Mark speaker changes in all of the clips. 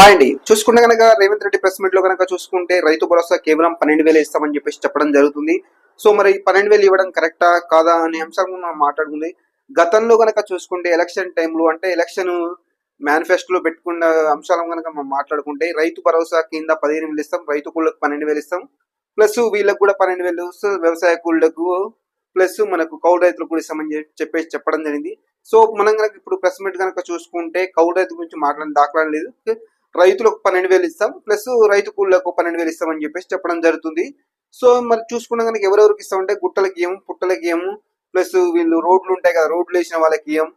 Speaker 1: Hi అండి చూసుకుంటే కనుక రేవంత్ రెడ్డి ప్రెస్ మీట్లో కనుక చూసుకుంటే రైతు భరోసా కేవలం పన్నెండు వేలు ఇస్తామని చెప్పేసి చెప్పడం జరుగుతుంది. సో మరి పన్నెండు వేలు ఇవ్వడం కరెక్టా కాదా అనే అంశం మనం మాట్లాడుకుంది. గతంలో కనుక చూసుకుంటే ఎలక్షన్ టైంలో అంటే ఎలక్షన్ మేనిఫెస్టోలో పెట్టుకున్న అంశాలను కనుక మనం మాట్లాడుకుంటే రైతు భరోసా కింద పదిహేను వేలు ఇస్తాం రైతు కూళ్ళకు పన్నెండు వేలు ఇస్తాం. ప్లస్ వీళ్ళకి కూడా పన్నెండు వేలు వ్యవసాయ కూళ్ళకు ప్లస్ మనకు కౌలు రైతులకు కూడా ఇస్తామని చెప్పి- చెప్పేసి చెప్పడం జరిగింది. సో మనం కనుక ఇప్పుడు ప్రెస్ మీట్ కనుక చూసుకుంటే కౌలు రైతు గురించి మాట్లాడిన దాఖలా లేదు. రైతులకు పన్నెండు వేలు ఇస్తాం ప్లస్ రైతు కూలీలకు పన్నెండు వేలు ఇస్తామని చెప్పేసి చెప్పడం జరుగుతుంది. సో మరి చూసుకున్న కనుక ఎవరెవరికి ఇస్తామంటే గుట్టలకి ఏం పుట్టలకి ఇయ్యము ప్లస్ వీళ్ళు రోడ్లు ఉంటాయి కదా రోడ్లు వేసిన వాళ్ళకి ఏం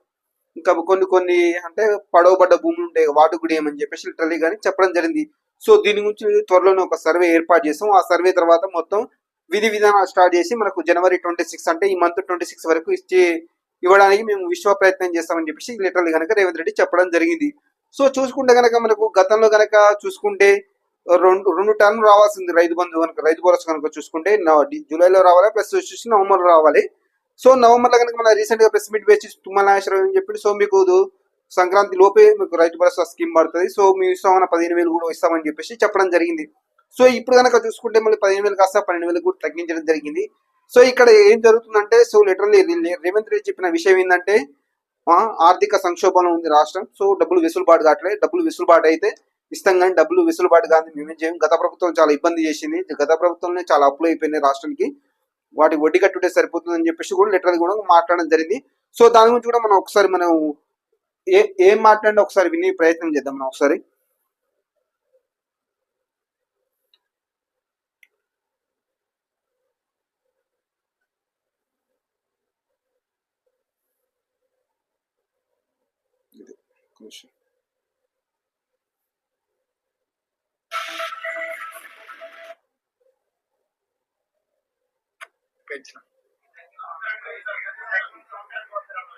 Speaker 1: ఇంకా కొన్ని కొన్ని అంటే పడవబడ్డ భూములు ఉంటాయి వాటి కూడా ఏమని చెప్పేసి లిటరలీ కానీ చెప్పడం జరిగింది. సో దీని గురించి త్వరలోనే ఒక సర్వే ఏర్పాటు చేస్తాం. ఆ సర్వే తర్వాత మొత్తం విధి విధానాలు స్టార్ట్ చేసి మనకు జనవరి ట్వంటీ సిక్స్ అంటే ఈ మంత్ ట్వంటీ సిక్స్ వరకు ఇచ్చి ఇవ్వడానికి మేము విశ్వ ప్రయత్నం చేస్తామని చెప్పేసి లిటరల్ కనుక రేవంత్ రెడ్డి చెప్పడం జరిగింది. సో చూసుకుంటే కనుక మనకు గతంలో కనుక చూసుకుంటే రెండు రెండు టర్మ్ రావాల్సింది రైతు బంధు కనుక రైతు భరోసా కనుక చూసుకుంటే జూలైలో రావాలి ప్లస్ వచ్చేసి నవంబర్లో రావాలి. సో నవంబర్లో కనుక మన రీసెంట్గా ప్రెస్ మీట్ వేసి తుమ్మల నాగేశ్వరరావు అని చెప్పి సో మీకు సంక్రాంతి లోపే మీకు రైతు భరోసా స్కీమ్ పడుతుంది. సో మీ ఇస్తామన్న పదిహేను వేలు కూడా ఇస్తామని చెప్పేసి చెప్పడం జరిగింది. సో ఇప్పుడు కనుక చూసుకుంటే మళ్ళీ పదిహేను వేలు కాస్త పన్నెండు వేలు కూడా తగ్గించడం జరిగింది. సో ఇక్కడ ఏం జరుగుతుందంటే సో లిటరల్లీ రేవంత్ రెడ్డి చెప్పిన విషయం ఏంటంటే ఆర్థిక సంక్షోభంలో ఉంది రాష్ట్రం. సో డబ్బులు వెసులుబాటు కావట్లేదు డబ్బులు వెసులుబాటు అయితే ఇస్తాం కానీ డబ్బులు వెసులుబాటు కాదు మేమేం చేయం గత ప్రభుత్వం చాలా ఇబ్బంది చేసింది. గత ప్రభుత్వంలో చాలా అప్పులు అయిపోయినాయి రాష్ట్రానికి. వాటి వడ్డీ కట్టుంటే సరిపోతుందని చెప్పేసి కూడా లిటరల్ కూడా మాట్లాడడం జరిగింది. సో దాని గురించి కూడా మనం ఒకసారి మనం ఏ ఏం మాట్లాడి ఒకసారి విని ప్రయత్నం చేద్దాం మనం ఒకసారి.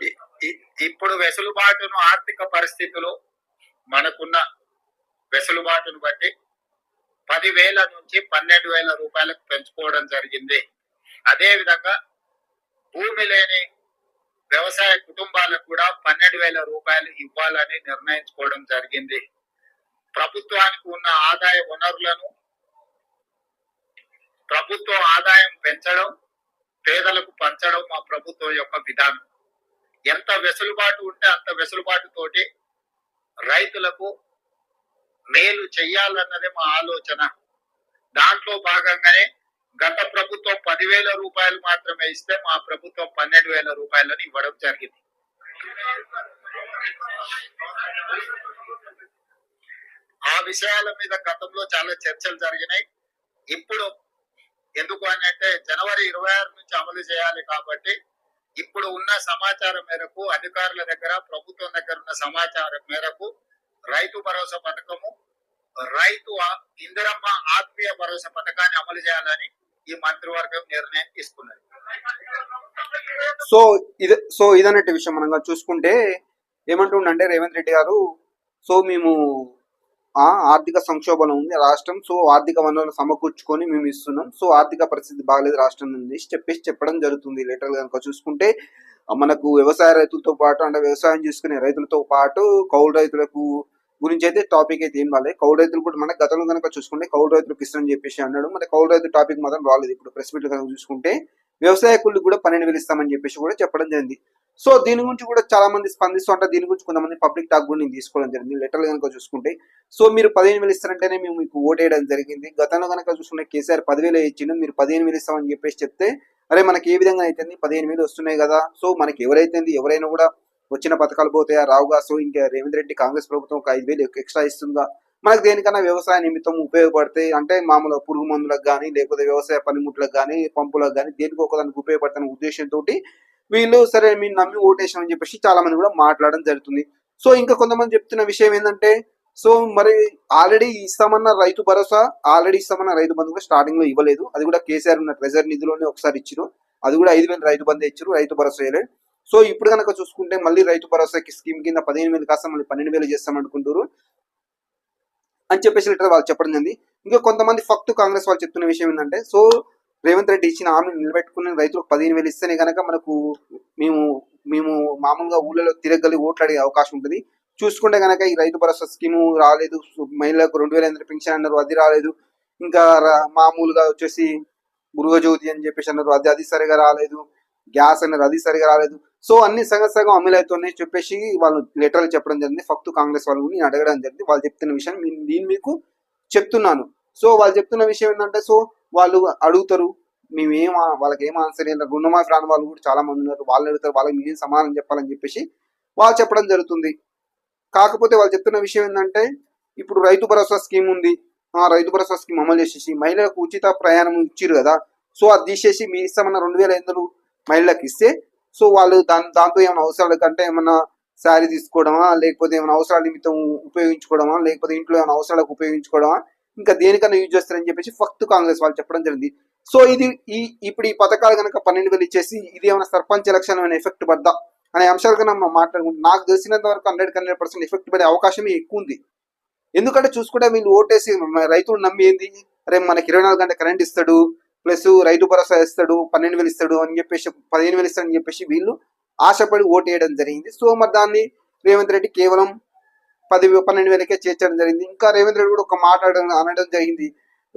Speaker 1: ఇది
Speaker 2: ఇప్పుడు వెసులుబాటును ఆర్థిక పరిస్థితులు మనకున్న వెసులుబాటును బట్టి పదివేల నుంచి పన్నెండు వేల రూపాయలకు పెంచుకోవడం జరిగింది. అదే విధంగా భూమి లేని వ్యవసాయ కుటుంబాలకు కూడా పన్నెండు వేల రూపాయలు ఇవ్వాలని నిర్ణయించుకోవడం జరిగింది. ప్రభుత్వానికి ఉన్న ఆదాయ వనరులను ప్రభుత్వ ఆదాయం పెంచడం పేదలకు పంచడం మా ప్రభుత్వం యొక్క విధానం. ఎంత వెసులుబాటు ఉంటే అంత వెసులుబాటుతోటి రైతులకు మేలు చెయ్యాలన్నదే మా ఆలోచన. దాంట్లో భాగంగానే గత ప్రభుత్వం పదివేల రూపాయలు మాత్రమే ఇస్తే మా ప్రభుత్వం పన్నెండు వేల రూపాయలను ఇవ్వడం జరిగింది. ఆ విషయాల మీద గతంలో చాలా చర్చలు జరిగినాయి. ఇప్పుడు ఎందుకు అని అంటే జనవరి ఇరవై ఆరు నుంచి అమలు చేయాలి కాబట్టి ఇప్పుడు ఉన్న సమాచారం మేరకు అధికారుల దగ్గర ప్రభుత్వం దగ్గర ఉన్న సమాచారం మేరకు రైతు భరోసా పథకము రైతు ఇందిరమ్మ ఆత్మీయ భరోసా పథకాన్ని అమలు చేయాలని ఈ మంత్రివర్గం నిర్ణయం తీసుకున్నది.
Speaker 1: సో ఇది సో ఇదన్నట్టు విషయం మనం చూసుకుంటే ఏమంటుండంటే రేవంత్ రెడ్డి గారు సో మేము ఆ ఆర్థిక సంక్షోభం ఉంది రాష్ట్రం సో ఆర్థిక వనరులు సమకూర్చుకొని మేము ఇస్తున్నాం సో ఆర్థిక పరిస్థితి బాగలేదు రాష్ట్రం నుండి చెప్పేసి చెప్పడం జరుగుతుంది లెటర్ కనుక చూసుకుంటే. మనకు వ్యవసాయ రైతులతో పాటు అంటే వ్యవసాయం చేసుకునే రైతులతో పాటు కౌలు రైతులకు గురించి అయితే టాపిక్ అయితే ఏం రాలేదు. కౌలు రైతులు కూడా మన గతంలో కనుక చూసుకుంటే కౌలు రైతులకు ఇస్తామని చెప్పేసి అన్నాడు. మరి కౌలు రైతు టాపిక్ మాత్రం రాలేదు. ఇప్పుడు ప్రెస్ మీట్ కనుక చూసుకుంటే వ్యవసాయ కూలీలకు కూడా పన్నెండు వేలు ఇస్తామని చెప్పేసి కూడా చెప్పడం జరిగింది. సో దీని గురించి కూడా చాలా మంది స్పందిస్తూ ఉంటారు దీని గురించి కొంతమంది పబ్లిక్ టాక్ కూడా నేను తీసుకోవడం జరిగింది. లెటర్లు కనుక చూసుకుంటే సో మీరు పదిహేను వేలు ఇస్తారంటేనే మేము మీకు ఓటేయడం జరిగింది. గతంలో కనుక చూసుకుంటే కేసీఆర్ పదివేలు ఇచ్చిండు. మీరు పదిహేను వేలు ఇస్తామని చెప్పేసి చెప్తే అరే మనకి ఏ విధంగా అయితే పదిహేను వేలు వస్తున్నాయి కదా. సో మనకి ఎవరైతే ఎవరైనా కూడా వచ్చిన పథకాలు పోతాయా? రావుగా సో ఇంకా రేవంత్ రెడ్డి కాంగ్రెస్ ప్రభుత్వం ఒక ఐదు వేలు ఎక్స్ట్రా ఇస్తుందా? మనకు దేనికన్నా వ్యవసాయ నిమిత్తం ఉపయోగపడతాయి అంటే మామూలు పురుగు మందులకు కానీ లేకపోతే వ్యవసాయ పనిముట్లకు కానీ పంపులకు కానీ దేనికి ఒకదానికి ఉపయోగపడుతున్న ఉద్దేశంతో వీళ్ళు సరే మీరు నమ్మి ఓటేసామని చెప్పేసి చాలా మంది కూడా మాట్లాడడం జరుగుతుంది. సో ఇంకా కొంతమంది చెప్తున్న విషయం ఏంటంటే సో మరి ఆల్రెడీ ఇస్తామన్న రైతు భరోసా ఆల్రెడీ ఇస్తామన్న రైతు బంధు కూడా స్టార్టింగ్లో ఇవ్వలేదు. అది కూడా కేసీఆర్ ఉన్న ట్రెజర్ నిధిలోనే ఒకసారి ఇచ్చారు అది కూడా ఐదు వేలు రైతు బంధు ఇచ్చారు రైతు భరోసా ఇవ్వలేదు. సో ఇప్పుడు కనుక చూసుకుంటే మళ్ళీ రైతు భరోసాకి స్కీమ్ కింద పదిహేను వేలు కాస్త మళ్ళీ పన్నెండు వేలు చేస్తామనుకుంటారు అని చెప్పేసి లెటర్ వాళ్ళు చెప్పడం జరిగింది. ఇంకా కొంతమంది ఫక్తు కాంగ్రెస్ వాళ్ళు చెప్తున్న విషయం ఏంటంటే సో రేవంత్ రెడ్డి ఇచ్చిన హామీని నిలబెట్టుకుని రైతులకు పదిహేను వేలు ఇస్తేనే కనుక మనకు మేము మేము మామూలుగా ఊళ్ళలో తిరగలి ఓట్లు అడిగే అవకాశం ఉంటుంది. చూసుకుంటే కనుక ఈ రైతు భరోసా స్కీము రాలేదు మహిళలకు రెండు వేల ఎనిమిది పెన్షన్ అన్నారు అది రాలేదు. ఇంకా రా- మామూలుగా వచ్చేసి గృహజ్యోతి అని చెప్పేసి అన్నారు అది అది సరిగా రాలేదు. గ్యాస్ అన్నారు అది సరిగా రాలేదు. సో అన్ని సగం సగం అమలు అవుతున్నాయి చెప్పేసి వాళ్ళు లెటర్లు చెప్పడం జరిగింది. ఫక్తు కాంగ్రెస్ వాళ్ళు నేను అడగడం జరిగింది. వాళ్ళు చెప్తున్న విషయం నేను మీకు చెప్తున్నాను. సో వాళ్ళు చెప్తున్న విషయం ఏంటంటే సో వాళ్ళు అడుగుతారు. మేము ఏం వాళ్ళకి ఏం ఆన్సర్ ఏంటంటే రుణమాఫీ రాని వాళ్ళు కూడా చాలా మంది ఉన్నారు. వాళ్ళు అడుగుతారు. వాళ్ళకి మేము సమాధానం చెప్పాలని చెప్పేసి వాళ్ళు చెప్పడం జరుగుతుంది. కాకపోతే వాళ్ళు చెప్తున్న విషయం ఏంటంటే ఇప్పుడు రైతు భరోసా స్కీమ్ ఉంది. ఆ రైతు భరోసా స్కీమ్ అమలు చేసేసి మహిళలకు ఉచిత ప్రయాణం ఇచ్చారు కదా. సో అది తీసేసి మీ ఇస్తామన్న రెండు వేల ఐదు మహిళలకు ఇస్తే సో వాళ్ళు దాని దాంతో ఏమైనా అవసరాలు కంటే ఏమైనా శారీ తీసుకోవడమా? లేకపోతే ఏమైనా అవసరాల నిమిత్తం ఉపయోగించుకోవడమా? లేకపోతే ఇంట్లో ఏమైనా అవసరాలకు ఉపయోగించుకోవడమా? ఇంకా దేనికన్నా యూజ్ చేస్తారని చెప్పేసి ఫక్త్ కాంగ్రెస్ వాళ్ళు చెప్పడం జరిగింది. సో ఇది ఈ ఇప్పుడు ఈ పథకాలు కనుక పన్నెండు వేలు ఇచ్చేసి ఇది ఏమైనా సర్పంచ్ ఎలక్షన్ ఏమైనా ఎఫెక్ట్ పడ్డా? అనే అంశాలు కన్నా మాట్లాడుకుంటే నాకు తెలిసినంత వరకు హండ్రెడ్ హండ్రెడ్ పర్సెంట్ ఎఫెక్ట్ పడే అవకాశమే ఎక్కువ ఉంది. ఎందుకంటే చూసుకుంటే వీళ్ళు ఓటేసి రైతులు నమ్మి ఏంది? అరే మనకి ఇరవై నాలుగు గంటల కరెంట్ ఇస్తాడు. ప్లస్ రైతు భరోసా ఇస్తాడు పన్నెండు వేలు ఇస్తాడు అని చెప్పేసి పదిహేను వేలు ఇస్తాడు అని చెప్పేసి వీళ్ళు ఆశపడి ఓటు వేయడం జరిగింది. సో మరి దాన్ని రేవంత్ రెడ్డి కేవలం పది పన్నెండు వేలకే చేర్చడం జరిగింది. ఇంకా రేవంత్ రెడ్డి కూడా ఒక మాట్లాడడం అనడం- జరిగింది.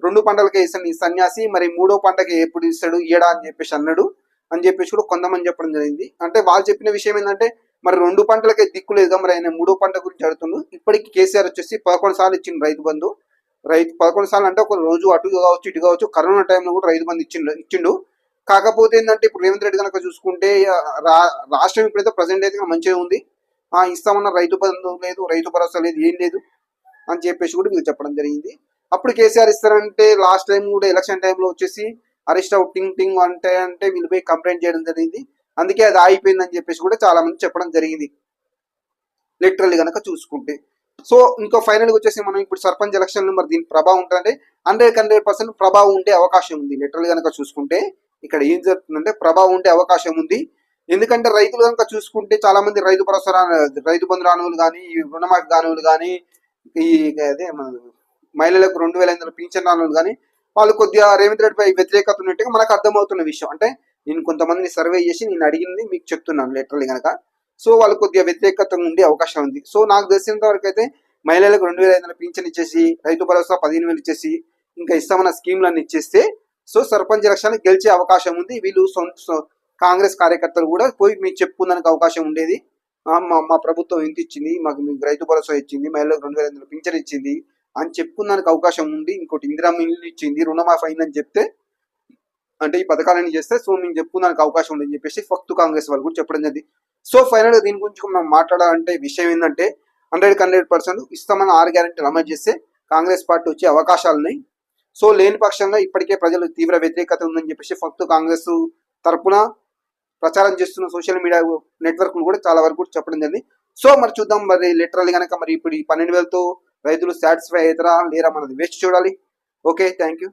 Speaker 1: రెండు పంటలకే ఇస్తాను ఈ సన్యాసి మరి మూడో పంటకి ఎప్పుడు ఇస్తాడు ఏడా అని చెప్పేసి అన్నాడు అని చెప్పేసి కూడా కొంతమంది చెప్పడం జరిగింది. అంటే వాళ్ళు చెప్పిన విషయం ఏంటంటే మరి రెండు పంటలకే దిక్కు లేదు మరి ఆయన మూడో పంట గురించి అడుగుతుండు. ఇప్పటికి కేసీఆర్ వచ్చేసి పదకొండు సార్లు ఇచ్చిండు రైతు బంధు. రైతు పదకొండు సార్లు అంటే ఒక రోజు అటు కావచ్చు ఇటు కావచ్చు కరోనా టైంలో కూడా రైతు మంది ఇచ్చిండు ఇచ్చిండు. కాకపోతే ఏంటంటే ఇప్పుడు రేవంత్ రెడ్డి కనుక చూసుకుంటే రా- రాష్ట్రం ఇప్పుడైతే ప్రజెంట్ అయితే మంచిగా ఉంది. ఆ ఇస్తామన్న రైతు బంధు లేదు రైతు భరోసా లేదు ఏం లేదు అని చెప్పేసి కూడా మీకు చెప్పడం జరిగింది. అప్పుడు కేసీఆర్ ఇస్తారంటే లాస్ట్ టైం కూడా ఎలక్షన్ టైంలో వచ్చేసి అరెస్ట్ అవుట్ టింగ్ టింగ్ అంటే అంటే వీళ్ళు పోయి కంప్లైంట్ చేయడం జరిగింది. అందుకే అది ఆగిపోయిందని చెప్పేసి కూడా చాలా మంది చెప్పడం జరిగింది. లిటరల్లీ కనుక చూసుకుంటే. సో ఇంకో ఫైనల్ వచ్చేసి మనం ఇప్పుడు సర్పంచ్ ఎలక్షన్ మరి దీని ప్రభావం ఉంటుందంటే హండ్రెడ్ హండ్రెడ్ పర్సెంట్ ప్రభావం ఉండే అవకాశం ఉంది. లిటరల్ కనుక చూసుకుంటే ఇక్కడ ఏం జరుగుతుందంటే ప్రభావం ఉండే అవకాశం ఉంది. ఎందుకంటే రైతులు కనుక చూసుకుంటే చాలా మంది రైతు భరోసా రైతు బంధు రానువులు కానీ ఈ రుణమాఫీ కానువులు కానీ ఈ అదే మహిళలకు రెండు వేల ఐదు పింఛన్ రానువులు కానీ వాళ్ళు కొద్దిగా రేవంత్ రెడ్డిపై వ్యతిరేకత ఉన్నట్టుగా మనకు అర్థమవుతున్న విషయం. అంటే నేను కొంతమందిని సర్వే చేసి నేను అడిగింది మీకు చెప్తున్నాను లిటరల్లీ కనుక సో వాళ్ళు కొద్దిగా వ్యతిరేకత ఉండే అవకాశం ఉంది. సో నాకు తెలిసినంత వరకు అయితే మహిళలకు రెండు వేల ఐదు వందల పింఛన్ ఇచ్చేసి రైతు భరోసా పదిహేను వేలు ఇచ్చేసి ఇంకా ఇస్తామన్న స్కీమ్లన్నీ ఇచ్చేస్తే సో సర్పంచ్ ఎలక్షన్ గెలిచే అవకాశం ఉంది. వీళ్ళు సొంత సొ- కాంగ్రెస్ కార్యకర్తలు కూడా పోయి మీకు చెప్పుకుందానికి అవకాశం ఉండేది. మా మా ప్రభుత్వం ఎంత ఇచ్చింది? మాకు మీకు రైతు భరోసా ఇచ్చింది మహిళలకు రెండు వేల ఐదు వందల పింఛన్ ఇచ్చింది అని చెప్పుకుందానికి అవకాశం ఉంది. ఇంకోటి ఇందిరా ఇల్లు ఇచ్చింది రుణమాఫీ అయిందని చెప్తే అంటే ఈ పథకాలన్నీ చేస్తే సో మేము చెప్పుకోవడానికి అవకాశం ఉందని చెప్పేసి ఫక్తు కాంగ్రెస్ వాళ్ళు కూడా చెప్పడం జరిగింది. సో ఫైనల్గా దీని గురించి మనం మాట్లాడాలంటే విషయం ఏంటంటే హండ్రెడ్ హండ్రెడ్ పర్సెంట్ ఇస్తామని ఆరు గ్యారెంటీలు అమలు చేస్తే కాంగ్రెస్ పార్టీ వచ్చే అవకాశాలు ఉన్నాయి. సో లేని పక్షంలో ఇప్పటికే ప్రజలు తీవ్ర వ్యతిరేకత ఉందని చెప్పేసి ఫక్తు కాంగ్రెస్ తరపున ప్రచారం చేస్తున్న సోషల్ మీడియా నెట్వర్క్లు కూడా చాలా వరకు కూడా చెప్పడం జరిగింది. సో మరి చూద్దాం మరి లిటరల్ కనుక మరి ఇప్పుడు ఈ పన్నెండు వేలతో రైతులు సాటిస్ఫై అవుతారా లేరా మనది వేస్ట్ చూడాలి. Okay thank you